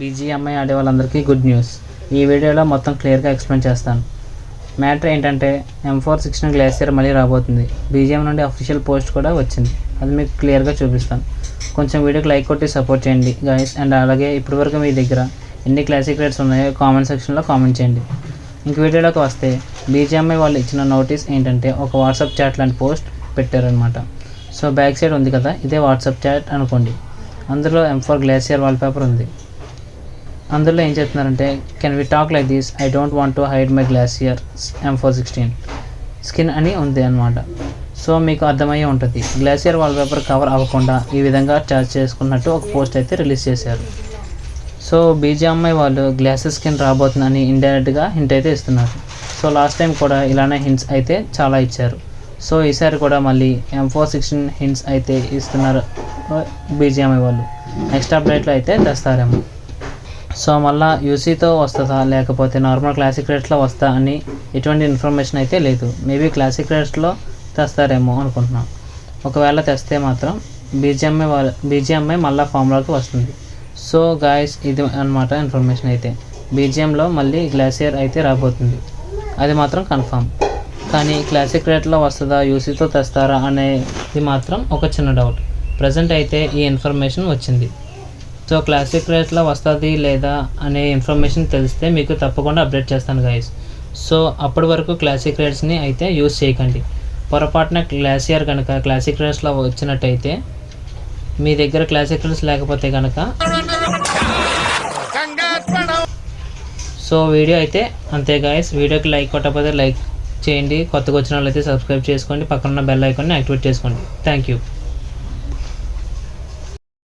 BGMI ఆడే వాళ్ళందరికీ good news. ఈ వీడియోలో మొత్తం క్లియర్గా ఎక్స్ప్లెయిన్ చేస్తాను. మ్యాటర్ ఏంటంటే ఎం ఫోర్ సిక్స్టీన్ గ్లాసియర్ మళ్ళీ రాబోతుంది. బీజీఎం నుండి అఫీషియల్ పోస్ట్ కూడా వచ్చింది. అది మీకు క్లియర్గా చూపిస్తాను. కొంచెం వీడియోకి లైక్ కొట్టి సపోర్ట్ చేయండి గైస్ అండ్ అలాగే ఇప్పటివరకు మీ దగ్గర ఎన్ని క్లాసిక్ రేట్స్ ఉన్నాయో కామెంట్ సెక్షన్లో కామెంట్ చేయండి. ఇంక వీడియోలోకి వస్తే బీజీఎంఐ వాళ్ళు ఇచ్చిన నోటీస్ ఏంటంటే ఒక వాట్సాప్ చాట్ లాంటి పోస్ట్ పెట్టారనమాట సో బ్యాక్ సైడ్ ఉంది కదా ఇదే వాట్సాప్ చాట్ అనుకోండి. అందులో ఎం ఫోర్ గ్లాసియర్ వాల్పేపర్ ఉంది. అందులో ఏం చెప్తున్నారంటే can we talk like this I don't want to hide my glacier M four sixteen skin అని ఉంది అనమాట సో మీకు అర్థమయ్యే ఉంటుంది. గ్లాసియర్ వాల్పేపర్ కవర్ అవ్వకుండా ఈ విధంగా ఛార్జ్ చేసుకున్నట్టు ఒక పోస్ట్ అయితే రిలీజ్ చేశారు. సో బీజీఎంఐ వాళ్ళు గ్లాసెస్ స్కిన్ రాబోతుందని ఇండైరెక్ట్గా హింట్ అయితే ఇస్తున్నారు. సో లాస్ట్ టైం కూడా ఇలానే హింట్స్ అయితే చాలా ఇచ్చారు. సో ఈసారి కూడా మళ్ళీ ఎం ఫోర్ సిక్స్టీన్ హింట్స్ అయితే ఇస్తున్నారు బీజేఎంఐ వాళ్ళు. నెక్స్ట్ అప్డేట్లో అయితే తెస్తారేమో. సో మళ్ళీ యూసీతో వస్తుందా? లేకపోతే నార్మల్ క్లాసిక్ రేట్స్లో వస్తా అని ఎటువంటి ఇన్ఫర్మేషన్ అయితే లేదు. మేబీ క్లాసిక్ రేట్స్లో తెస్తారేమో అనుకుంటున్నాం. ఒకవేళ తెస్తే మాత్రం బీజిఎంఐ వాళ్ళ బీజిఎంఐ మళ్ళీ ఫామ్లోకి వస్తుంది. సో గాయస్ ఇది అన్నమాట ఇన్ఫర్మేషన్ అయితే. బీజిఎంలో మళ్ళీ గ్లాసియర్ అయితే రాబోతుంది. అది మాత్రం కన్ఫామ్. కానీ క్లాసిక్ రేట్లో వస్తుందా? యూసీతో తెస్తారా? అనేది మాత్రం ఒక చిన్న డౌట్. ప్రజెంట్ అయితే ఈ ఇన్ఫర్మేషన్ వచ్చింది. సో క్లాసిక్ రేట్లో వస్తుంది లేదా అనే ఇన్ఫర్మేషన్ తెలిస్తే మీకు తప్పకుండా అప్డేట్ చేస్తాను గైస్ సో అప్పటి వరకు క్లాసిక్ రేట్స్ని అయితే యూజ్ చేయకండి. పొరపాటున గ్లాసియర్ కనుక క్లాసిక్ రేట్స్లో వచ్చినట్టయితే మీ దగ్గర క్లాసిక్ రేట్స్ లేకపోతే కనుక సో వీడియో అయితే అంతే గాయస్ వీడియోకి లైక్ కొట్టకపోతే లైక్ చేయండి. కొత్తగా వచ్చిన వాళ్ళైతే సబ్స్క్రైబ్ చేసుకోండి. పక్కన ఉన్న బెల్ ఐకాన్ని యాక్టివేట్ చేసుకోండి. Thank you